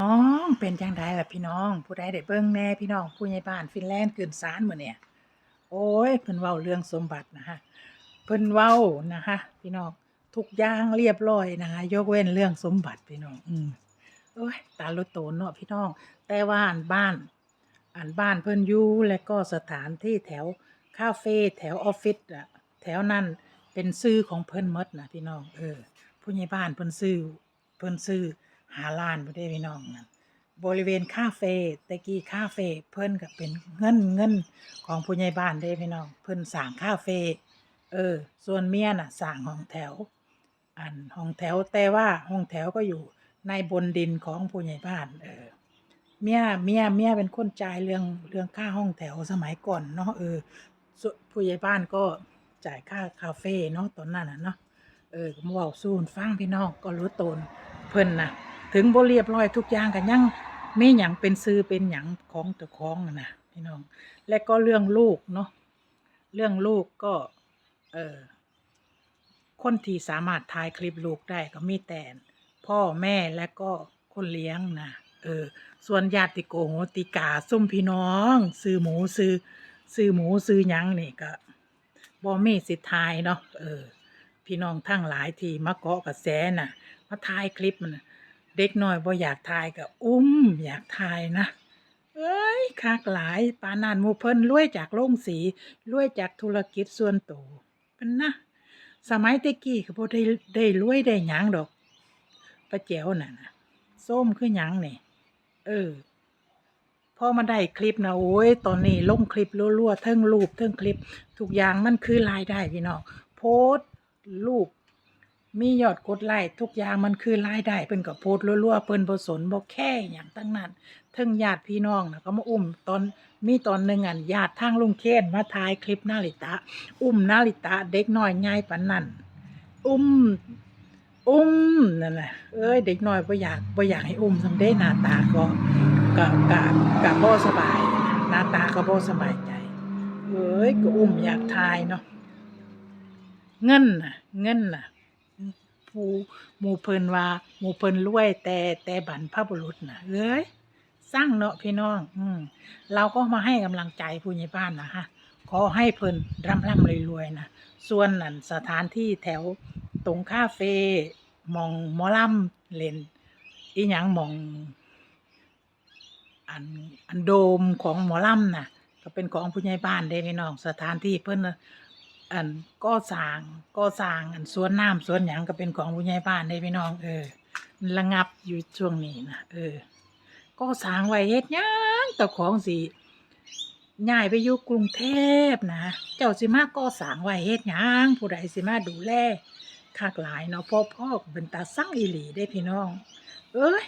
น้องเป็นจังไดล่ะพี่น้อง ผู้ใดได้เบิ่งแน่พี่น้องผู้ใหญ่บ้านฟินแลนด์ขึ้นศาลมื้อเนี่ยโอ้ยเพิ่นเว้าเรื่องสมบัตินะคะเพิ่นเว้านะคะพี่น้องทุกอย่างเรียบร้อยนะคะยกเว้นเรื่องสมบัติพี่น้อง อืมโอ้ยตาลุโตนเนาะพี่น้อง แต่ว่าอันบ้านอันบ้านเพิ่นอยู่และก็สถานที่แถวคาเฟ่แถวออฟฟิศอะแถวนั้นเป็นชื่อของเพิ่นมดนะพี่น้องเออผู้ใหญ่บ้านเพิ่นซื้อเพิ่นซื้อ หาล้านบ่ได้พี่น้องนั่นบริเวณคาเฟ่ต่กี้คาเฟ่เพิ่นก็เป็นเงินเงินของผู้ใหญ่บ้านเด้พี่น้อง เพิ่นสร้างคาเฟ่เออ ส่วนเมียน่ะสร้างห้องแถว อันห้องแถวแต่ว่าห้องแถวก็อยู่ในบนดินของผู้ใหญ่บ้าน เออ เมียเมียเมียเป็นคนจ่ายเรื่องเรื่องค่าห้องแถวสมัยก่อนเนาะเออผู้ใหญ่บ้านก็จ่ายค่าคาเฟ่เนาะตอนนั้นน่ะเนาะเออก็มาเว้าซูนฟังพี่น้องก็รู้ตนเพิ่นน่ะ ถึงบ่เรียบร้อยทุกอย่างก็ยังไมีหยังเป็นซื้อเป็นหยังของเจ้าของนะพี่น้อง และก็เรื่องลูกเนาะเรื่องลูกก็เออคนที่สามารถถ่ายคลิปลูกได้ก็มีแต่พ่อแม่และก็คนเลี้ยงนะเออส่วนญาติโกโหติกาซุ่มพี่น้องซื้อหมูซื้อซื้อหมูซื้อหยังนี่ก็บ่มีสิทธายเนาะเออ พี่น้องทั้งหลายที่มาเกาะกระแสน่ะ มาถ่ายคลิปมัน เด็กน้อยบ่อยากถ่ายก็อุ้มอยากถ่ายนะ เอ้ยคักหลายปานานหมู่เพิ่นรวยจากโรงสีรวยจากธุรกิจส่วนตัวเพิ่นนะ สมัยแตะกี้ก็บ่ได้ได้รวยได้หยังดอกป้าแจ๋วน่ะนะส้มคือหยังนี่เออพอมาได้คลิปนะโอ้ยตอนนี้ลงคลิปรัวๆเทิงรูปเทิงคลิปทุกอย่างมันคือรายได้พี่น้องโพสต์รูป มียอดกดไลค์ทุกอย่างมันคือรายได้เพิ่นก็โพสต์รัวๆเพิ่นบ่สนบ่แค่หยังทั้งนั้นเทิงญาติพี่น้องนะก็มาอุ้มตอนมีตอนหนึงอันญาติทางลุงเคนมาถ่ายคลิปนาริตะ อุ้มนาริตะเด็กน้อยใหญ่ปานนั้นอุ้มอุ้มนั่นแหละเอ้ยเด็กน้อยบ่อยากบ่อยากให้อุ้มสำเด้หน้าตาก็ก็ก็ก็บ่สบายหน้าตาก็บ่สบายใจเอ้ยก็อุ้มอยากทายเนาะเงินน่ะเงินน่ะูหมู่เพิ่นว่าหมู่เพิ่นรวย แต่แต่บรรพบุรุษนะเอ้ยสร้างเนาะพี่น้อง อืมเราก็มาให้กำลังใจผู้ใหญ่บ้านนะฮะขอให้เพิ่นร่ำร่ำรวยๆนะส่วนนั่นสถานที่แถวตรงคาเฟ่มองหมอลำเลนอีหยังมองอันอันโดมของหมอลำน่ะ ก็เป็นของผู้ใหญ่บ้านเด้พี่น้องสถานที่เพิ่นน่ะ อันก่อสร้างก่อสร้างอันสวนน้ำสวนหยังก็เป็นของผู้ใหญ่บ้านเด้พี่น้องเออมันระงับอยู่ช่วงนี้นะเออก่อสร้างไว้เฮ็ดหยังแต่ของสิย้ายไปอยู่กรุงเทพนะ เจ้าสิมาก่อสร้างไว้เฮ็ดหยังผู้ใดสิมาดูแลคักหลายเนาะพ่อพ่อเป็นตาสั่งอีหลีเด้พี่น้อง เอ้ย